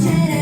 Thank.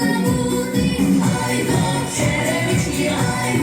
забути, ай, черевичні, ай,